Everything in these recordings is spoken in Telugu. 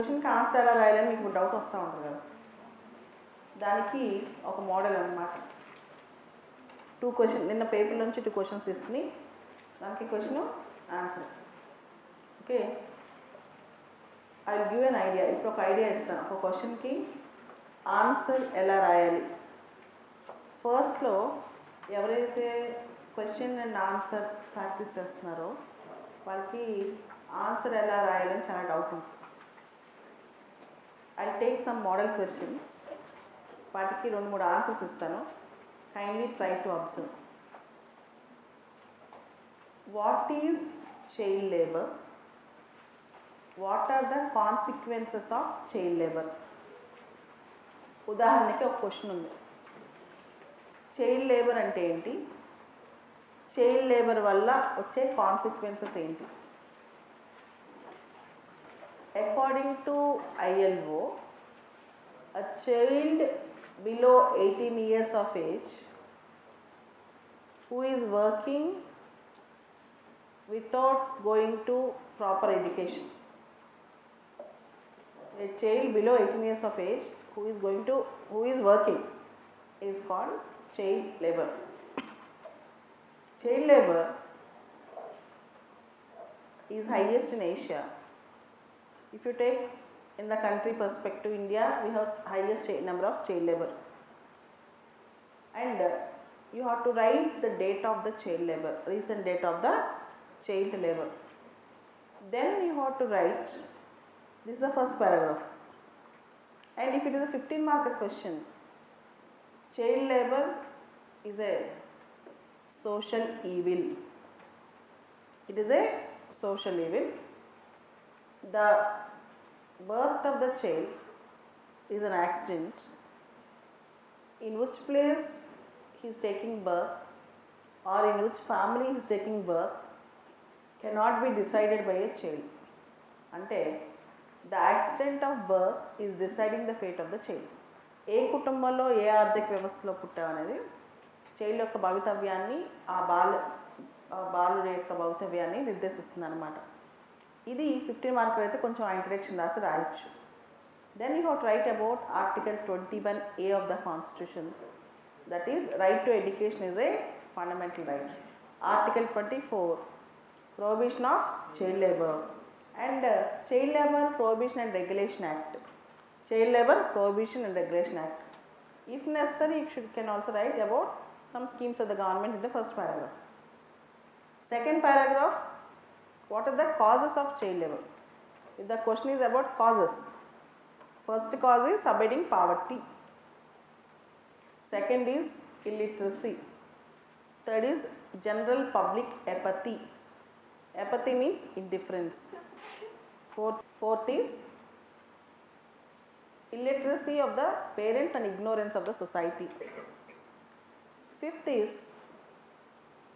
క్వశ్చన్కి ఆన్సర్ ఎలా రాయాలని మీకు డౌట్ వస్తూ ఉంటుంది కదా. దానికి ఒక మోడల్ అన్నమాట. టూ క్వశ్చన్ నిన్న పేపర్ నుంచి టూ క్వశ్చన్స్ తీసుకుని దానికి question answer okay I give an idea ఇప్పుడు ఒక ఐడియా ఇస్తాను. ఒక క్వశ్చన్కి ఆన్సర్ ఎలా రాయాలి? ఫస్ట్లో ఎవరైతే క్వశ్చన్ అండ్ ఆన్సర్ ప్రాక్టీస్ చేస్తున్నారో వాళ్ళకి ఆన్సర్ ఎలా రాయాలని చాలా డౌట్ ఉంటుంది. I take some model questions వాటికి రెండు మూడు ఆన్సర్స్ ఇస్తాను. Kindly try to observe what is child labour what are the consequences of child labour ఉదాహరణకి ఒక క్వశ్చన్ ఉంది. చైల్డ్ లేబర్ అంటే ఏంటి? చైల్డ్ లేబర్ వల్ల వచ్చే కాన్సిక్వెన్సెస్ ఏంటి? according to ILO, a child below 18 years of age who is working without going to proper education. A child below 18 years of age who is going to who is working is called child labor. Child labor is highest in Asia if you take in the country perspective, India, we have highest number of child labor. And uh, you have to write the date of the child labor, recent date of the child labor. Then you have to write, this is the first paragraph. And if it is a 15 mark question, child labor is a social evil. It is a social evil. The birth of the child is an accident in which place he is taking birth or in which family he is taking birth cannot be decided by a child అంటే the accident of birth is deciding the fate of the child ఏ కుటుంబంలో ఏ ఆర్థిక వ్యవస్థలో పుట్టాం అనేది చైల్డ్ యొక్క భవితవ్యాన్ని ఆ బాల బాలుడి యొక్క భవితవ్యాన్ని నిర్దేశిస్తుంది అనమాట ఇది ఫిఫ్టీన్ మార్కులు అయితే కొంచెం ఇంట్రడక్షన్ రాసి రాయొచ్చు. Then you ought write about article twenty one A of the constitution that is right to education is a fundamental right article twenty four prohibition of child labour and child labour prohibition and regulation act child labour prohibition and regulation act if necessary you should can also write about some schemes of the government in the first paragraph second paragraph what are the causes of child labor? If the question is about causes. First cause is subsiding poverty. Second is illiteracy. Third is general public apathy. Apathy means indifference. Fourth, fourth is illiteracy of the parents and ignorance of the society. Fifth is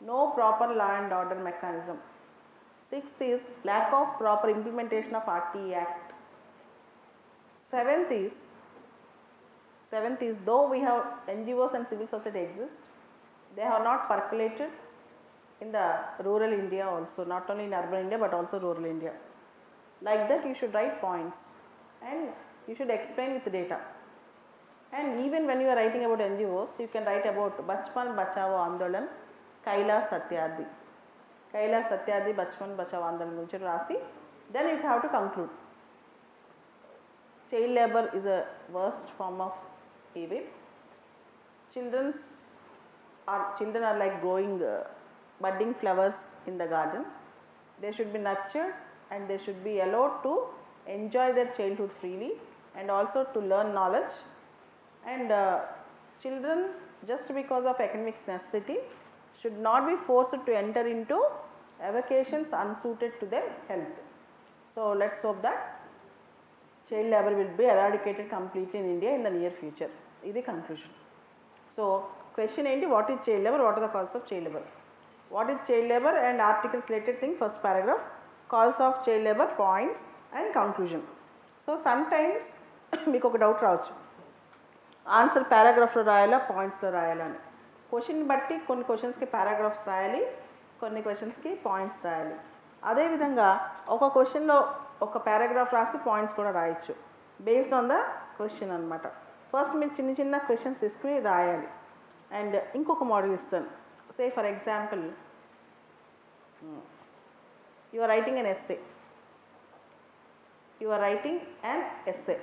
no proper law and order mechanism Sixth is lack of proper implementation of RTE Act. Seventh is seventh is though we have NGOs and civil society exist, they have not percolated in the rural India also, not only in urban India but also rural India. Like that you should write points and you should explain with data. And even when you are writing about NGOs, you can write about Bachpan Bachao Andolan, Kaila Satyadi Bachman Bachao Andan Rasi, then you have to conclude. Child labor is a worst form of evil. Children's are, children are like growing uh, budding flowers in the garden. They should be nurtured and they should be allowed to enjoy their childhood freely and also to learn knowledge and uh, children just because of economic necessity should not be forced to enter into avocations unsuited to their health. So let's hope that child labor will be eradicated completely in India in the near future. ఇది conclusion. So question ఏంటి what is child labor, what are the causes of child labor? What is child labor and articles related thing first paragraph, causes of child labor, points and conclusion. So sometimes మీకు ఒక డౌట్ రావచ్చు ఆన్సర్ పారాగ్రాఫ్లో రాయాలా పాయింట్స్లో రాయాలా అని క్వశ్చన్ బట్టి కొన్ని క్వశ్చన్స్కి పారాగ్రాఫ్స్ రాయాలి కొన్ని క్వశ్చన్స్కి పాయింట్స్ రాయాలి. అదేవిధంగా ఒక క్వశ్చన్లో ఒక పారాగ్రాఫ్ రాసి పాయింట్స్ కూడా రాయొచ్చు. బేస్డ్ ఆన్ ద క్వశ్చన్ అనమాట ఫస్ట్ మీరు చిన్న చిన్న క్వశ్చన్స్ తీసుకుని రాయాలి. అండ్ ఇంకొక మోడల్ ఇస్తాను. Say for example you are writing an essay you are writing an essay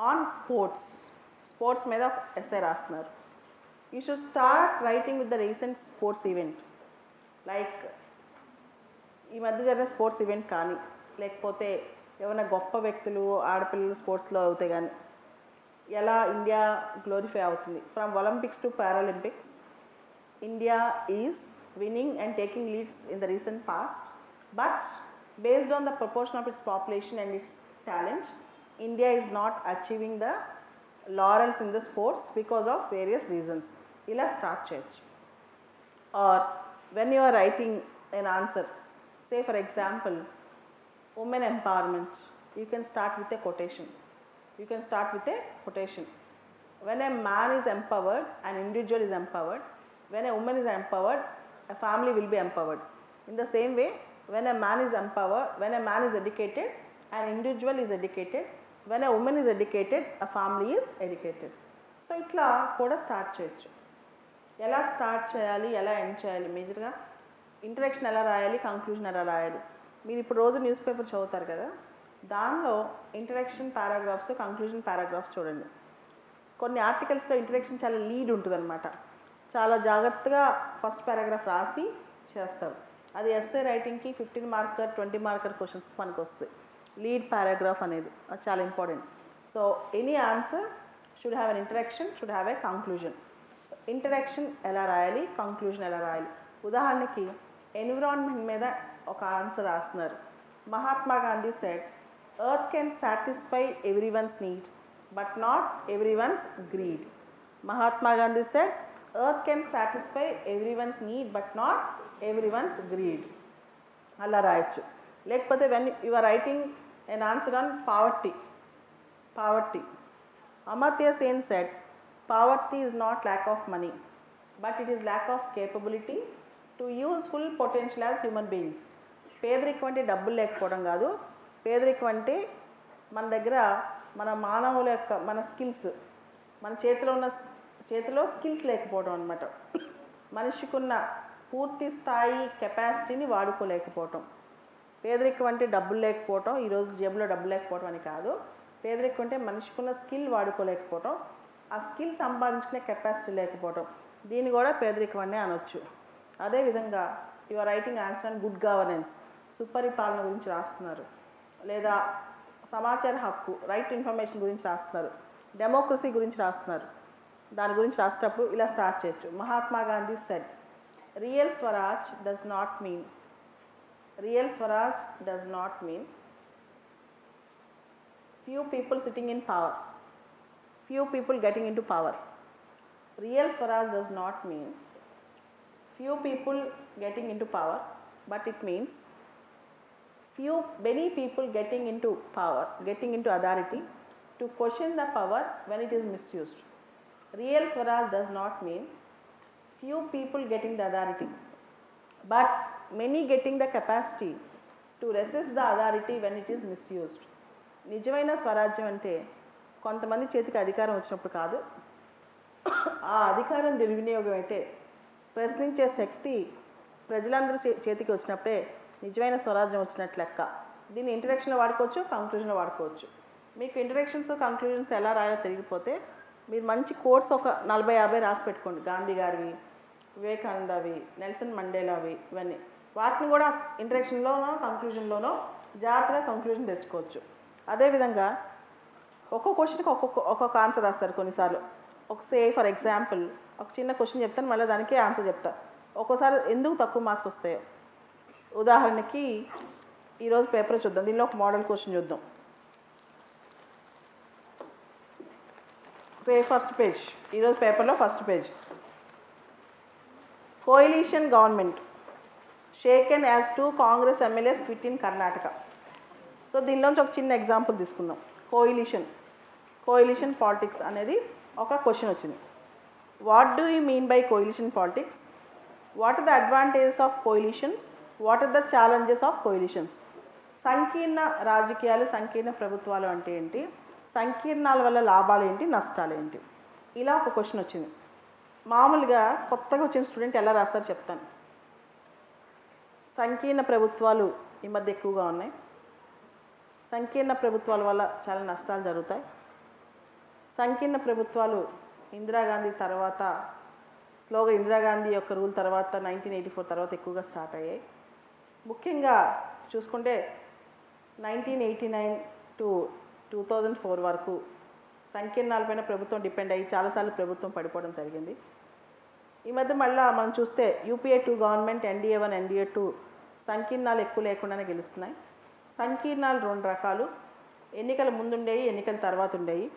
on sports sports మీద ఎస్ఏ రాస్తున్నారు. You should start writing with the recent sports event like ఈ మధ్య జరిగిన స్పోర్ట్స్ ఈవెంట్ కానీ లేకపోతే ఏమైనా గొప్ప వ్యక్తులు ఆడపిల్లలు స్పోర్ట్స్లో అవుతాయి కానీ ఎలా ఇండియా గ్లోరిఫై అవుతుంది? From Olympics to Paralympics India is winning and taking leads in the recent past but based on the proportion of its population and its talent India is not achieving the laurels in the sports because of various reasons ఇలా స్టార్ట్ చేయొచ్చు or when you are writing an answer say for example women empowerment you can start with a quotation you can start with a quotation when a man is empowered an individual is empowered when a woman is empowered a family will be empowered in the same way when a man is empowered when a man is educated an individual is educated when a woman is educated a family is educated so ఇట్లా కూడా స్టార్ట్ చేయొచ్చు ఎలా స్టార్ట్ చేయాలి ఎలా ఎండ్ చేయాలి? మేజర్గా ఇంట్రడక్షన్ ఎలా రాయాలి కంక్లూజన్ ఎలా రాయాలి? మీరు ఇప్పుడు రోజు న్యూస్ పేపర్ చదువుతారు కదా దానిలో ఇంట్రడక్షన్ పారాగ్రాఫ్స్ కంక్లూజన్ పారాగ్రాఫ్స్ చూడండి. కొన్ని ఆర్టికల్స్లో ఇంట్రడక్షన్ చాలా లీడ్ ఉంటుందన్నమాట. చాలా జాగ్రత్తగా ఫస్ట్ పారాగ్రాఫ్ రాసి చేస్తారు. అది ఎస్ఏ రైటింగ్కి ఫిఫ్టీన్ మార్కర్ ట్వంటీ మార్కర్ క్వశ్చన్స్కి పనికి వస్తుంది. లీడ్ పారాగ్రాఫ్ అనేది అది చాలా important so any answer should have an introduction should have a conclusion interaction ఎలా రాయాలి కంక్లూజన్ ఎలా రాయాలి? ఉదాహరణకి ఎన్విరాన్మెంట్ మీద ఒక ఆన్సర్ రాస్తున్నారు. Mahatma Gandhi said earth can satisfy everyone's need but not everyone's greed Mahatma Gandhi said earth can satisfy everyone's need but not everyone's greed అలా రాయొచ్చు. లేకపోతే when you are writing an answer on poverty poverty Amartya Sen said poverty is not lack of money but it is lack of capability to use full potential as human beings పేదరికం అంటే డబ్బులు లేకపోవడం కాదు. పేదరికం అంటే మన దగ్గర మన మానవుల యొక్క మన స్కిల్స్ మన చేతిలో ఉన్న చేతిలో స్కిల్స్ లేకపోవడం అనమాట మనిషికున్న పూర్తి స్థాయి కెపాసిటీని వాడుకోలేకపోవటం. పేదరికం అంటే డబ్బులు లేకపోవటం ఈరోజు జేబులో డబ్బులు లేకపోవడం అని కాదు. పేదరికం అంటే మనిషికున్న స్కిల్ వాడుకోలేకపోవటం. ఆ స్కిల్ సంపాదించుకునే కెపాసిటీ లేకపోవటం. దీన్ని కూడా పేదరికం అనే అనొచ్చు. అదేవిధంగా your writing answer and good governance సుపరిపాలన గురించి రాస్తున్నారు. లేదా సమాచార హక్కు రైట్ ఇన్ఫర్మేషన్ గురించి రాస్తున్నారు. డెమోక్రసీ గురించి రాస్తున్నారు. దాని గురించి రాసేటప్పుడు ఇలా స్టార్ట్ చేయొచ్చు. Mahatma Gandhi said real swaraj does not mean real swaraj does not mean few people sitting in power few people getting into power. Real Swaraj does not mean few people getting into power, but it means few many people getting into power, getting into authority to question the power when it is misused. Real Swaraj does not mean few people getting the authority, but many getting the capacity to resist the authority when it is misused. నిజమైన స్వరాజ్యం అంటే కొంతమంది చేతికి అధికారం వచ్చినప్పుడు కాదు. ఆ అధికారం దుర్వినియోగం అయితే ప్రశ్నించే శక్తి ప్రజలందరి చే- చేతికి వచ్చినప్పుడే నిజమైన స్వరాజ్యం వచ్చినట్లు లెక్క. దీన్ని ఇంటరాక్షన్లో వాడుకోవచ్చు కంక్లూజన్లో వాడుకోవచ్చు. మీకు ఇంటరాక్షన్స్ కంక్లూజన్స్ ఎలా రాయాలో తెలియకపోతే మీరు మంచి కోర్స్ ఒక నలభై యాభై రాసి పెట్టుకోండి. గాంధీ గారివి వివేకానందవి నెల్సన్ మండేలావి ఇవన్నీ. వాటిని కూడా ఇంటరాక్షన్లోనో కంక్లూజన్లోనో జాగ్రత్తగా కంక్లూజన్ తెచ్చుకోవచ్చు. అదేవిధంగా ఒక్కొక్క క్వశ్చన్కి ఒక్కొక్క ఒక్కొక్క ఆన్సర్ రాస్తారు కొన్నిసార్లు. ఒక సే ఫర్ ఎగ్జాంపుల్ ఒక చిన్న క్వశ్చన్ చెప్తాను మళ్ళీ దానికి ఆన్సర్ చెప్తా. ఒక్కోసారి ఎందుకు తక్కువ మార్క్స్ వస్తాయో. ఉదాహరణకి ఈరోజు పేపర్ చూద్దాం. దీనిలో ఒక మోడల్ క్వశ్చన్ చూద్దాం. సే ఫస్ట్ పేజ్ ఈరోజు పేపర్లో first page coalition government shaken as two Congress MLAs quit in Karnataka so దీనిలోంచి ఒక చిన్న ఎగ్జాంపుల్ తీసుకుందాం. కోయిలీషన్ కోయిలిషన్ పాలిటిక్స్ అనేది ఒక క్వశ్చన్ వచ్చింది. What do you mean by coalition politics what are the advantages of coalitions what are the challenges of coalitions సంకీర్ణ రాజకీయాలు సంకీర్ణ ప్రభుత్వాలు అంటే ఏంటి? సంకీర్ణాల వల్ల లాభాలు ఏంటి? నష్టాలు ఏంటి? ఇలా ఒక క్వశ్చన్ వచ్చింది. మామూలుగా కొత్తగా వచ్చిన స్టూడెంట్ ఎలా రాస్తారో చెప్తాను. సంకీర్ణ ప్రభుత్వాలు ఈ మధ్య ఎక్కువగా ఉన్నాయి. సంకీర్ణ ప్రభుత్వాల వల్ల చాలా నష్టాలు జరుగుతాయి. సంకీర్ణ ప్రభుత్వాలు ఇందిరాగాంధీ తర్వాత స్లోగా ఇందిరాగాంధీ యొక్క రూల్ తర్వాత నైన్టీన్ ఎయిటీ ఫోర్ తర్వాత ఎక్కువగా స్టార్ట్ అయ్యాయి. ముఖ్యంగా చూసుకుంటే nineteen eighty nine to two thousand four వరకు సంకీర్ణాలపైన ప్రభుత్వం డిపెండ్ అయ్యి చాలాసార్లు ప్రభుత్వం పడిపోవడం జరిగింది. ఈ మధ్య మళ్ళీ మనం చూస్తే UPA two government NDA one NDA two సంకీర్ణాలు ఎక్కువ లేకుండానే గెలుస్తున్నాయి. సంకీర్ణాలు రెండు రకాలు. ఎన్నికల ముందుండేవి ఎన్నికల తర్వాత ఉండేవి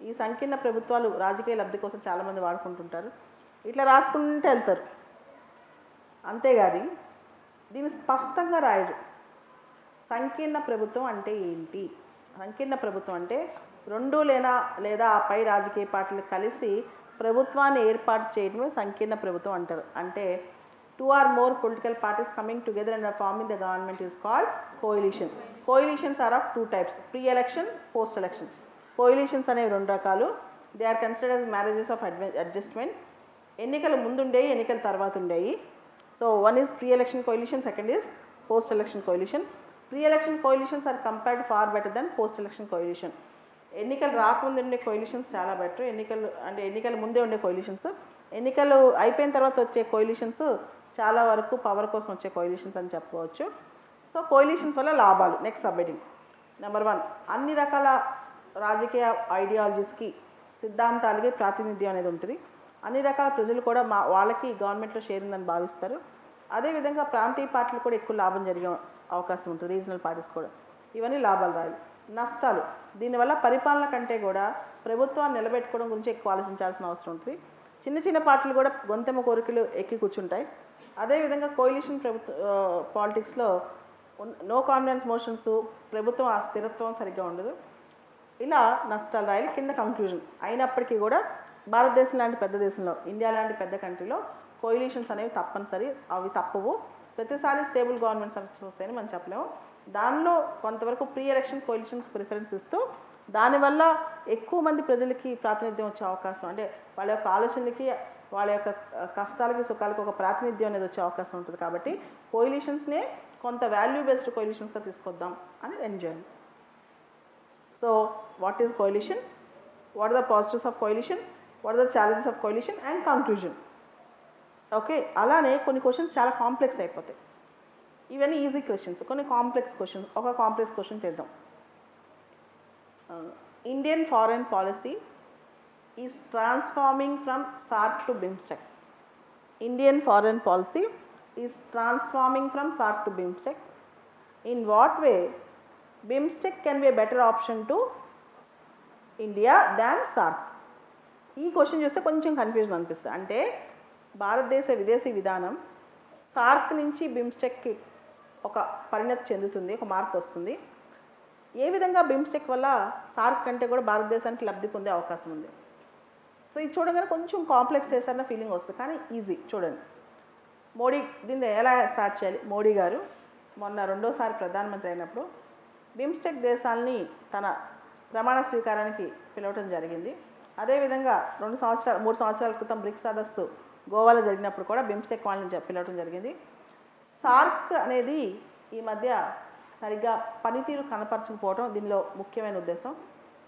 ఈ సంకీర్ణ ప్రభుత్వాలు రాజకీయ లబ్ధి కోసం చాలామంది వాడుకుంటుంటారు. ఇట్లా రాసుకుంటూ వెళ్తారు. అంతేగాని దీన్ని స్పష్టంగా రాయరు. సంకీర్ణ ప్రభుత్వం అంటే ఏంటి? సంకీర్ణ ప్రభుత్వం అంటే రెండు లేనా లేదా ఆ పై రాజకీయ పార్టీలు కలిసి ప్రభుత్వాన్ని ఏర్పాటు చేయడమే సంకీర్ణ ప్రభుత్వం అంటారు. అంటే two or more political parties coming together and forming the government is called coalition coalitions are of two types pre election post election coalitions అనేవి రెండు రకాలు. They are considered marriages of adjustment ఎన్నికల ముందుండేవి ఎన్నికల తర్వాత ఉండేవి so one is pre election coalition second is post election coalition pre election coalitions are compared far better than post election coalition ఎన్నికలు రాకముందు ఉండే కోయిలిషన్స్ చాలా బెటర్ ఎన్నికలు అంటే ఎన్నికల ముందే ఉండే కోయిలిషన్స్ ఎన్నికలు అయిపోయిన తర్వాత వచ్చే కోయిలిషన్స్ చాలా వరకు పవర్ కోసం వచ్చే కోయిలిషన్స్ అని చెప్పుకోవచ్చు. సో కోయిలిషన్స్ వల్ల లాభాలు. నెక్స్ట్ సబ్మిటింగ్ నెంబర్ వన్ అన్ని రకాల రాజకీయ ఐడియాలజీస్కి సిద్ధాంతాలకి ప్రాతినిధ్యం అనేది ఉంటుంది. అన్ని రకాల ప్రజలు కూడా మా వాళ్ళకి గవర్నమెంట్లో షేర్ ఉందని భావిస్తారు. అదేవిధంగా ప్రాంతీయ పార్టీలు కూడా ఎక్కువ లాభం జరిగే అవకాశం ఉంటుంది రీజనల్ పార్టీస్ కూడా. ఇవన్నీ లాభాలు రాయి. నష్టాలు. దీనివల్ల పరిపాలన కంటే కూడా ప్రభుత్వాన్ని నిలబెట్టుకోవడం గురించి ఎక్కువ ఆలోచించాల్సిన అవసరం ఉంటుంది. చిన్న చిన్న పార్టీలు కూడా గొంతెమ్మ కోరికలు ఎక్కి కూర్చుంటాయి. అదేవిధంగా కోయిలిషన్ ప్రభుత్వ పాలిటిక్స్లో నో కాన్ఫిడెన్స్ మోషన్స్ ప్రభుత్వం ఆ స్థిరత్వం సరిగ్గా ఉండదు. ఇలా నష్టాలు రాయాలి. కింద కంక్లూజన్ అయినప్పటికీ కూడా భారతదేశం లాంటి పెద్ద దేశంలో ఇండియా లాంటి పెద్ద కంట్రీలో కోయిలిషన్స్ అనేవి తప్పనిసరి అవి తప్పవు. ప్రతిసారి స్టేబుల్ గవర్నమెంట్ సక్సెస్ వస్తాయని మనం చెప్పలేము. దానిలో కొంతవరకు ప్రీ ఎలక్షన్ కోయిలిషన్స్ ప్రిఫరెన్స్ ఇస్తూ దానివల్ల ఎక్కువ మంది ప్రజలకి ప్రాతినిధ్యం వచ్చే అవకాశం అంటే వాళ్ళ యొక్క ఆలోచనలకి వాళ్ళ యొక్క కష్టాలకి సుఖాలకి ఒక ప్రాతినిధ్యం అనేది వచ్చే అవకాశం ఉంటుంది. కాబట్టి కోయిలిషన్స్నే కొంత వాల్యూ బేస్డ్ కోయిలిషన్స్గా తీసుకొద్దాం అని enjoy so what is coalition what are the positives of coalition what are the challenges of coalition and conclusion okay అలానే కొన్ని క్వశ్చన్స్ చాలా కాంప్లెక్స్ అయిపోతాయి ఇవన్నీ ఈజీ క్వశ్చన్స్ కొన్ని కాంప్లెక్స్ క్వశ్చన్స్ ఒక కాంప్లెక్స్ క్వశ్చన్ చేద్దాం Indian foreign policy is transforming from SAARC to BIMSTEC Indian foreign policy is transforming from SAARC to BIMSTEC in what way BIMSTEC can be better option to India than SAARC ఈ క్వశ్చన్ చూస్తే కొంచెం కన్ఫ్యూజన్ అనిపిస్తుంది. అంటే భారతదేశ విదేశీ విధానం సార్క్ నుంచి బిమ్స్టెక్కి ఒక పరిణతి చెందుతుంది ఒక మార్పు వస్తుంది. ఏ విధంగా బిమ్స్టెక్ వల్ల సార్క్ కంటే కూడా భారతదేశానికి లబ్ధి పొందే అవకాశం ఉంది? సో ఇది చూడగానే కొంచెం కాంప్లెక్స్ చేశారన్న ఫీలింగ్ వస్తుంది కానీ ఈజీ చూడండి. మోడీ దీన్ని ఎలా స్టార్ట్ చేయాలి? మోడీ గారు మొన్న రెండోసారి ప్రధానమంత్రి అయినప్పుడు బిమ్స్టెక్ దేశాలని తన ప్రమాణ స్వీకారానికి పిలవటం జరిగింది. అదేవిధంగా రెండు సంవత్సరాలు మూడు సంవత్సరాల క్రితం బ్రిక్స్ సదస్సు గోవాలో జరిగినప్పుడు కూడా బిమ్స్టెక్ వాళ్ళని పిలవటం జరిగింది. సార్క్ అనేది ఈ మధ్య సరిగ్గా పనితీరు కనపరచకపోవడం దీనిలో ముఖ్యమైన ఉద్దేశం.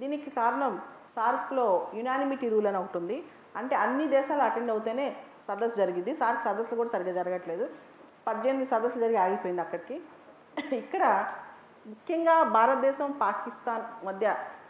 దీనికి కారణం సార్క్లో యునానిమిటీ రూల్ అని ఒకటి ఉంది. అంటే అన్ని దేశాలు అటెండ్ అవుతేనే సదస్సు జరిగింది సార్క్ సదస్సులు కూడా సరిగ్గా జరగట్లేదు. పద్దెనిమిది సదస్సులు జరిగి ఆగిపోయింది అక్కడికి. ఇక్కడ ముఖ్యంగా భారతదేశం పాకిస్తాన్ మధ్య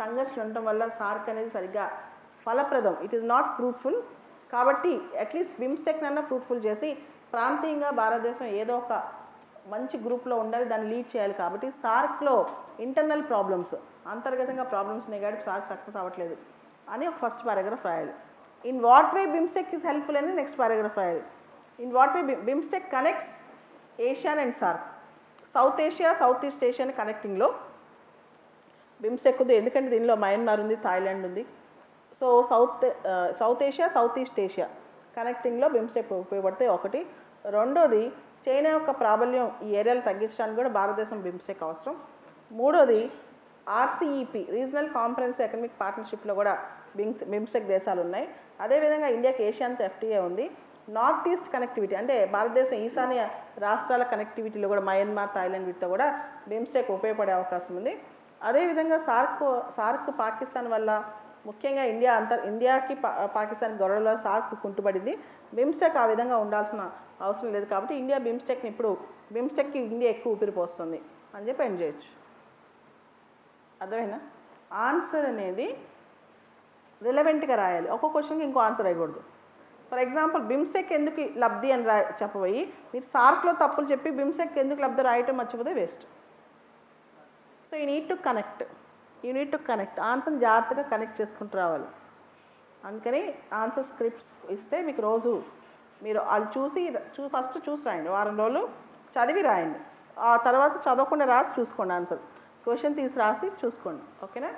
సంఘర్షణ ఉండటం వల్ల సార్క్ అనేది సరిగ్గా ఫలప్రదం. ఇట్ ఈస్ నాట్ ఫ్రూట్ఫుల్ కాబట్టి అట్లీస్ట్ బిమ్స్టెక్ నన్న ఫ్రూట్ఫుల్ చేసి ప్రాంతీయంగా భారతదేశం ఏదో ఒక మంచి గ్రూప్లో ఉండాలి దాన్ని లీడ్ చేయాలి కాబట్టి సార్క్లో ఇంటర్నల్ ప్రాబ్లమ్స్ అంతర్గతంగా ప్రాబ్లమ్స్ ఉన్నాయి కాబట్టి సార్క్ సక్సెస్ అవ్వట్లేదు అని ఒక ఫస్ట్ పారాగ్రాఫ్ రాయాలి. In what way BIMSTEC is helpful అని నెక్స్ట్ పారాగ్రాఫ్ రాయాలి. In what way BIMSTEC connects Asian and SAARC South Asia South East ఏషియాని కనెక్టింగ్లో బిమ్స్టెక్ ఉంది ఎందుకంటే దీనిలో మయన్మార్ ఉంది థాయిలాండ్ ఉంది. So south South Asia South East Asia కనెక్టింగ్లో BIMSTEC ఉపయోగపడితే ఒకటి. రెండోది చైనా యొక్క ప్రాబల్యం ఈ ఏరియాలు తగ్గించడానికి కూడా భారతదేశం బిమ్స్టెక్ అవసరం. మూడోది ఆర్సీఈపీ రీజనల్ కాన్ఫరెన్స్ ఎకనమిక్ పార్ట్నర్షిప్లో కూడా బిమ్స్ బిమ్స్టెక్ దేశాలు ఉన్నాయి అదేవిధంగా ఇండియాకి ఏషియాన్ ఎఫ్టీఏ ఉంది. నార్త్ ఈస్ట్ కనెక్టివిటీ అంటే భారతదేశం ఈశాన్య రాష్ట్రాల కనెక్టివిటీలో కూడా మయన్మార్ థాయిలాండ్ వీటితో కూడా బిమ్స్టెక్ ఉపయోగపడే అవకాశం ఉంది. అదేవిధంగా సార్క్ సార్క్ పాకిస్తాన్ వల్ల ముఖ్యంగా ఇండియా అంతర్ ఇండియాకి పా పాకిస్తాన్ గొడవలో సార్క్ కుంటుపడింది. బిమ్స్టెక్ ఆ విధంగా ఉండాల్సిన అవసరం లేదు కాబట్టి ఇండియా బిమ్స్టెక్ని ఇప్పుడు బిమ్స్టెక్కి ఇండియా ఎక్కువ ఊపిరిపోస్తుంది అని చెప్పి ఎండ్ చేయొచ్చు. అర్థమైందా? ఆన్సర్ అనేది రిలవెంట్గా రాయాలి. ఒక్కో క్వశ్చన్కి ఇంకో ఆన్సర్ అయ్యకూడదు. ఫర్ ఎగ్జాంపుల్ బిమ్స్టెక్ ఎందుకు లబ్ధి అని రా చెప్పబోయి మీరు సార్క్లో తప్పులు చెప్పి బిమ్స్టెక్ ఎందుకు లబ్ధి రాయటం మర్చిపోతే waste. So you need to connect you need to connect ఆన్సర్ని జాగ్రత్తగా కనెక్ట్ చేసుకుంటూ రావాలి. అందుకని ఆన్సర్ స్క్రిప్ట్స్ ఇస్తే మీకు రోజు మీరు అది చూసి చూ ఫస్ట్ చూసి రాయండి. వారం రోజులు చదివి రాయండి. ఆ తర్వాత చదవకుండా రాసి చూసుకోండి ఆన్సర్ క్వశ్చన్ తీసి రాసి చూసుకోండి. ఓకేనా